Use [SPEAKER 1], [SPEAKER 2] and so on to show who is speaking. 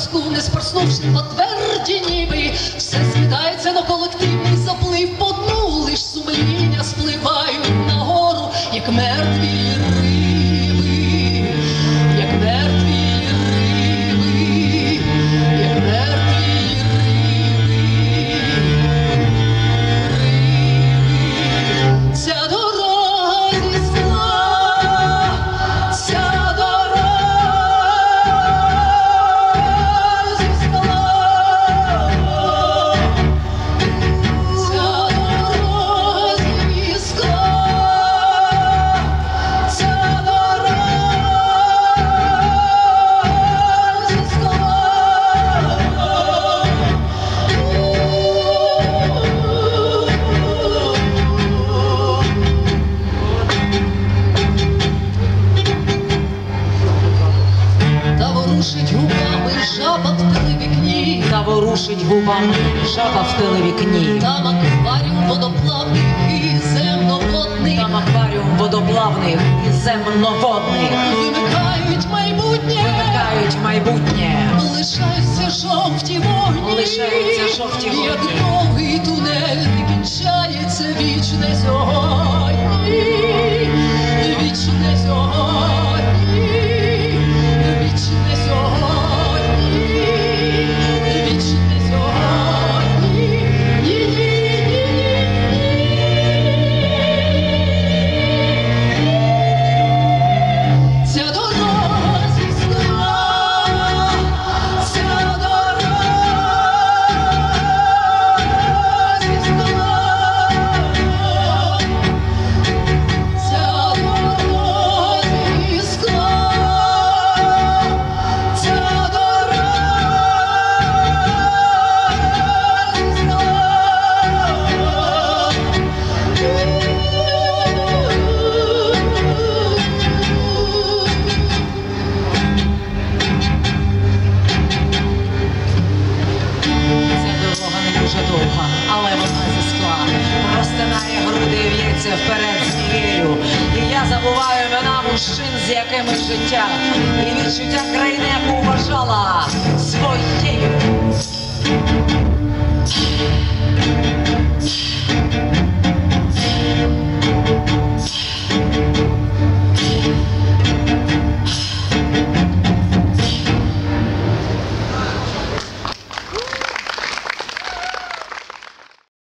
[SPEAKER 1] мозку не спорснувши, тверді ніби все з'їдається на колектив. Ворушить губами жаба в телевікні. там акваріум водоплавний і земноводний.
[SPEAKER 2] Там акваріум водоплавних і земноводних.
[SPEAKER 1] Вимикають майбутнє,
[SPEAKER 2] Вимикають майбутнє.
[SPEAKER 1] лишаються жовті вогні,
[SPEAKER 2] Лишаються жовті вогні.
[SPEAKER 1] як довгий тунель не кінчається вічне сьогодні,
[SPEAKER 2] дуже довга, але вона зі скла. Розтинає груди в'ється вперед змією. І я забуваю імена мужчин, з якими життя. І відчуття країни, яку.